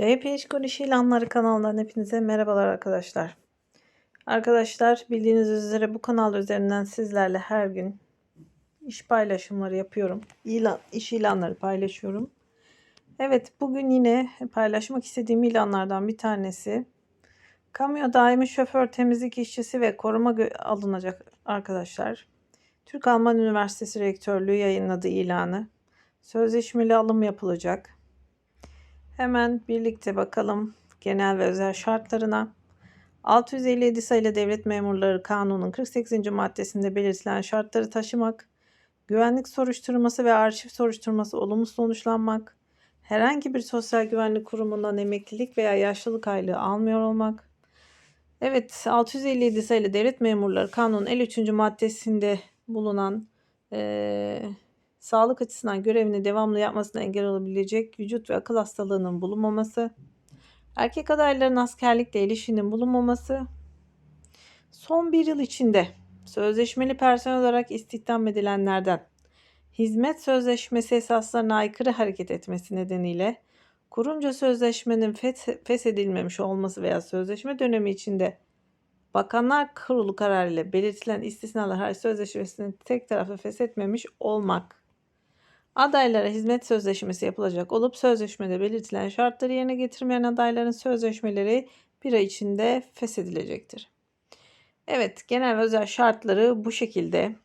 TPH Konuş İlanları kanalından hepinize merhabalar arkadaşlar. Arkadaşlar bildiğiniz üzere bu kanal üzerinden sizlerle her gün iş paylaşımları yapıyorum. İlan, iş ilanları paylaşıyorum. Evet bugün yine paylaşmak istediğim ilanlardan bir tanesi. Kamyo daimi şoför temizlik işçisi ve koruma alınacak arkadaşlar. Türk Alman Üniversitesi Rektörlüğü yayınladığı ilanı. Sözleşmeli alım yapılacak. Hemen birlikte bakalım genel ve özel şartlarına. 657 sayılı Devlet Memurları Kanunu'nun 48. maddesinde belirtilen şartları taşımak, güvenlik soruşturması ve arşiv soruşturması olumlu sonuçlanmak, herhangi bir sosyal güvenlik kurumundan emeklilik veya yaşlılık aylığı almıyor olmak. Evet 657 sayılı Devlet Memurları Kanunu 53. maddesinde bulunan ee, sağlık açısından görevini devamlı yapmasına engel olabilecek vücut ve akıl hastalığının bulunmaması, erkek adayların askerlikle ilişkinin bulunmaması, son bir yıl içinde sözleşmeli personel olarak istihdam edilenlerden hizmet sözleşmesi esaslarına aykırı hareket etmesi nedeniyle kurumca sözleşmenin feshedilmemiş olması veya sözleşme dönemi içinde Bakanlar Kurulu kararıyla belirtilen istisnalar hariç sözleşmesini tek taraflı feshetmemiş olmak Adaylara hizmet sözleşmesi yapılacak olup sözleşmede belirtilen şartları yerine getirmeyen adayların sözleşmeleri bir ay içinde feshedilecektir. Evet, genel ve özel şartları bu şekilde.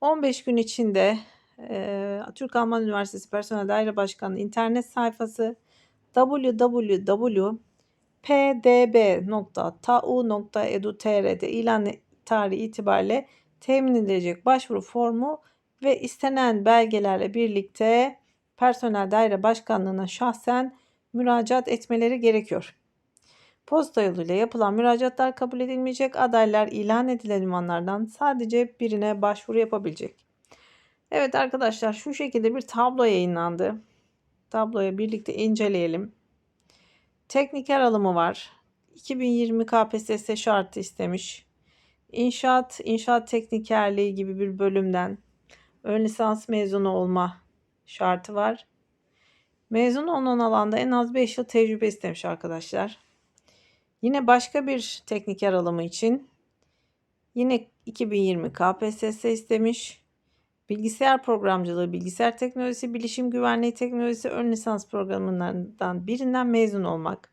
15 gün içinde e, Türk Alman Üniversitesi Personel Daire Başkanı internet sayfası www.pdb.tau.edu.tr'de ilan tarihi itibariyle temin edilecek başvuru formu ve istenen belgelerle birlikte personel daire başkanlığına şahsen müracaat etmeleri gerekiyor. Posta yoluyla yapılan müracaatlar kabul edilmeyecek. Adaylar ilan edilen ünvanlardan sadece birine başvuru yapabilecek. Evet arkadaşlar şu şekilde bir tablo yayınlandı. Tabloya birlikte inceleyelim. Tekniker alımı var. 2020 KPSS şartı istemiş. İnşaat, inşaat teknikerliği gibi bir bölümden ön lisans mezunu olma şartı var. Mezun olan alanda en az 5 yıl tecrübe istemiş arkadaşlar. Yine başka bir teknik aralımı için yine 2020 KPSS istemiş. Bilgisayar programcılığı, bilgisayar teknolojisi, bilişim güvenliği teknolojisi ön lisans programlarından birinden mezun olmak.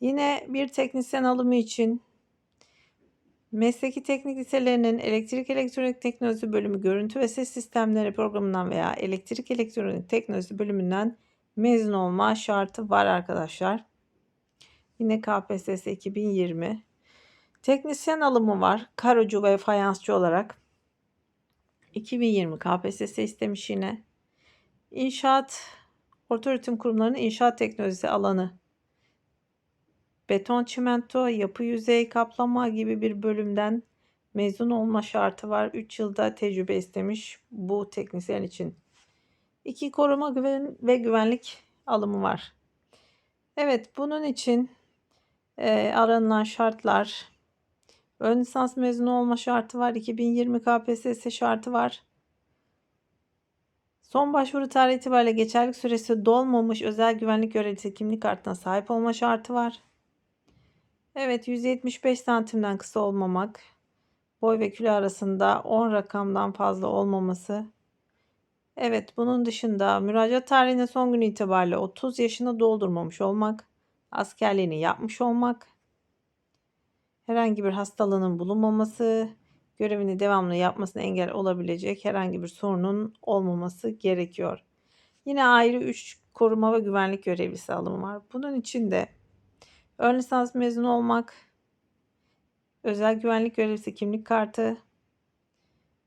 Yine bir teknisyen alımı için Mesleki teknik liselerinin elektrik elektronik teknolojisi bölümü görüntü ve ses sistemleri programından veya elektrik elektronik teknolojisi bölümünden mezun olma şartı var arkadaşlar. Yine KPSS 2020. Teknisyen alımı var. Karocu ve fayansçı olarak. 2020 KPSS istemiş yine. İnşaat, ortaöğretim kurumlarının inşaat teknolojisi alanı beton çimento, yapı yüzey kaplama gibi bir bölümden mezun olma şartı var. 3 yılda tecrübe istemiş bu teknisyen için. İki koruma güven ve güvenlik alımı var. Evet bunun için e, aranılan şartlar ön lisans mezunu olma şartı var. 2020 KPSS şartı var. Son başvuru tarihi itibariyle geçerlik süresi dolmamış özel güvenlik görevlisi kimlik kartına sahip olma şartı var. Evet 175 santimden kısa olmamak. Boy ve kilo arasında 10 rakamdan fazla olmaması. Evet bunun dışında müracaat tarihine son gün itibariyle 30 yaşını doldurmamış olmak. Askerliğini yapmış olmak. Herhangi bir hastalığının bulunmaması. Görevini devamlı yapmasına engel olabilecek herhangi bir sorunun olmaması gerekiyor. Yine ayrı 3 koruma ve güvenlik görevlisi alımı var. Bunun için de Ön lisans mezunu olmak, özel güvenlik görevlisi kimlik kartı,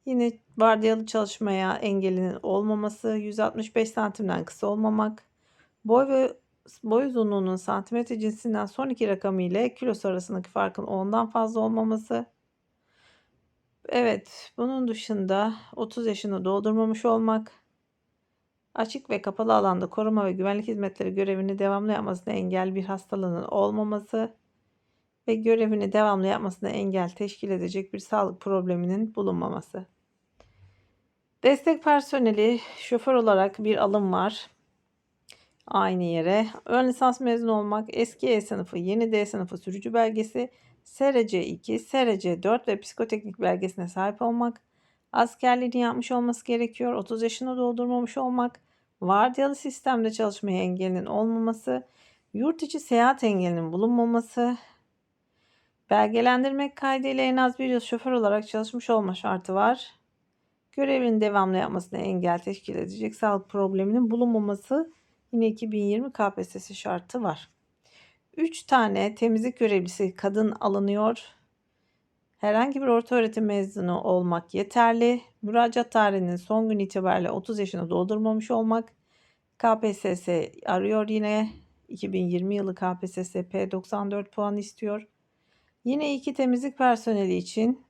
yine vardiyalı çalışmaya engelinin olmaması, 165 santimden kısa olmamak, boy ve boy uzunluğunun santimetre cinsinden son iki rakamı ile kilosu arasındaki farkın ondan fazla olmaması. Evet, bunun dışında 30 yaşını doldurmamış olmak, Açık ve kapalı alanda koruma ve güvenlik hizmetleri görevini devamlı yapmasına engel bir hastalığının olmaması ve görevini devamlı yapmasına engel teşkil edecek bir sağlık probleminin bulunmaması. Destek personeli şoför olarak bir alım var. aynı yere. Ön lisans mezunu olmak, eski E sınıfı, yeni D sınıfı sürücü belgesi, SRC 2, SRC 4 ve psikoteknik belgesine sahip olmak, askerliğini yapmış olması gerekiyor, 30 yaşını doldurmamış olmak, vardiyalı sistemde çalışmaya engelinin olmaması, yurt içi seyahat engelinin bulunmaması, belgelendirmek kaydıyla en az bir yıl şoför olarak çalışmış olma şartı var. Görevini devamlı yapmasına engel teşkil edecek sağlık probleminin bulunmaması yine 2020 KPSS şartı var. 3 tane temizlik görevlisi kadın alınıyor. Herhangi bir orta öğretim mezunu olmak yeterli. Müracaat tarihinin son gün itibariyle 30 yaşını doldurmamış olmak. KPSS arıyor yine. 2020 yılı KPSS P94 puan istiyor. Yine iki temizlik personeli için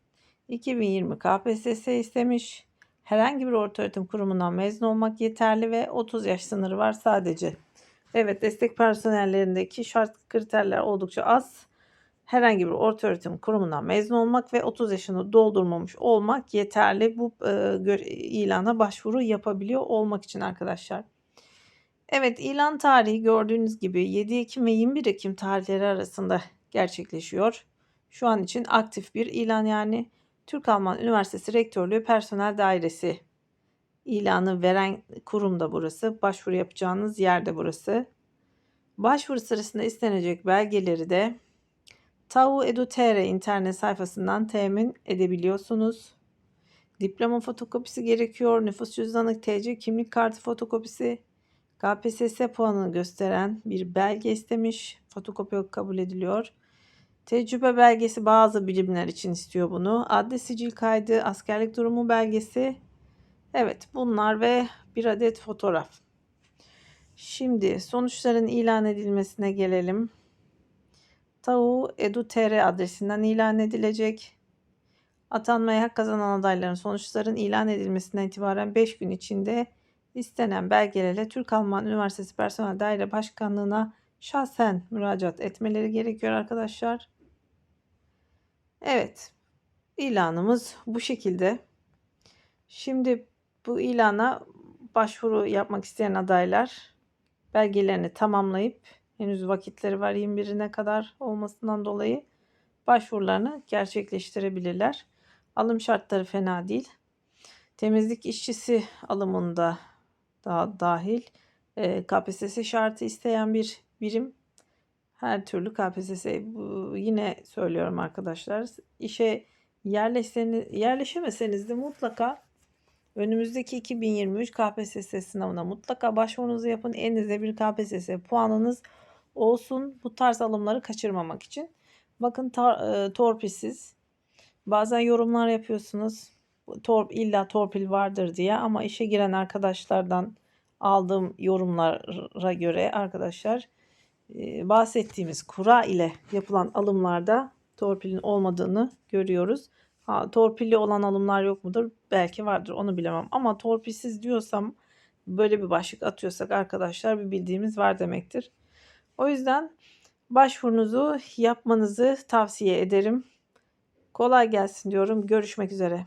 2020 KPSS istemiş. Herhangi bir ortaöğretim kurumundan mezun olmak yeterli ve 30 yaş sınırı var sadece. Evet destek personellerindeki şart kriterler oldukça az. Herhangi bir ortaöğretim kurumundan mezun olmak ve 30 yaşını doldurmamış olmak yeterli bu e, ilana başvuru yapabiliyor olmak için arkadaşlar. Evet ilan tarihi gördüğünüz gibi 7 Ekim ve 21 Ekim tarihleri arasında gerçekleşiyor. Şu an için aktif bir ilan yani Türk Alman Üniversitesi Rektörlüğü Personel Dairesi ilanı veren kurum da burası. Başvuru yapacağınız yer de burası. Başvuru sırasında istenecek belgeleri de TAU Edu.tr internet sayfasından temin edebiliyorsunuz. Diploma fotokopisi gerekiyor. Nüfus cüzdanı, TC kimlik kartı fotokopisi, KPSS puanını gösteren bir belge istemiş. Fotokopi kabul ediliyor. Tecrübe belgesi bazı birimler için istiyor bunu. Adli sicil kaydı, askerlik durumu belgesi. Evet bunlar ve bir adet fotoğraf. Şimdi sonuçların ilan edilmesine gelelim. TAU Edu.tr adresinden ilan edilecek. Atanmaya hak kazanan adayların sonuçların ilan edilmesinden itibaren 5 gün içinde istenen belgelerle Türk Alman Üniversitesi Personel Daire Başkanlığı'na şahsen müracaat etmeleri gerekiyor arkadaşlar. Evet. ilanımız bu şekilde. Şimdi bu ilana başvuru yapmak isteyen adaylar belgelerini tamamlayıp henüz vakitleri var 21'ine kadar olmasından dolayı başvurularını gerçekleştirebilirler. Alım şartları fena değil. Temizlik işçisi alımında da dahil e, KPSS şartı isteyen bir birim her türlü KPSS yine söylüyorum arkadaşlar işe yerleşseniz, yerleşemeseniz de mutlaka önümüzdeki 2023 KPSS sınavına mutlaka başvurunuzu yapın. Elinizde bir KPSS puanınız olsun bu tarz alımları kaçırmamak için. Bakın tar, e, torpilsiz. Bazen yorumlar yapıyorsunuz. Torp illa torpil vardır diye ama işe giren arkadaşlardan aldığım yorumlara göre arkadaşlar e, bahsettiğimiz kura ile yapılan alımlarda torpilin olmadığını görüyoruz. Ha, torpilli olan alımlar yok mudur? Belki vardır onu bilemem. Ama torpilsiz diyorsam böyle bir başlık atıyorsak arkadaşlar bir bildiğimiz var demektir. O yüzden başvurunuzu yapmanızı tavsiye ederim. Kolay gelsin diyorum. Görüşmek üzere.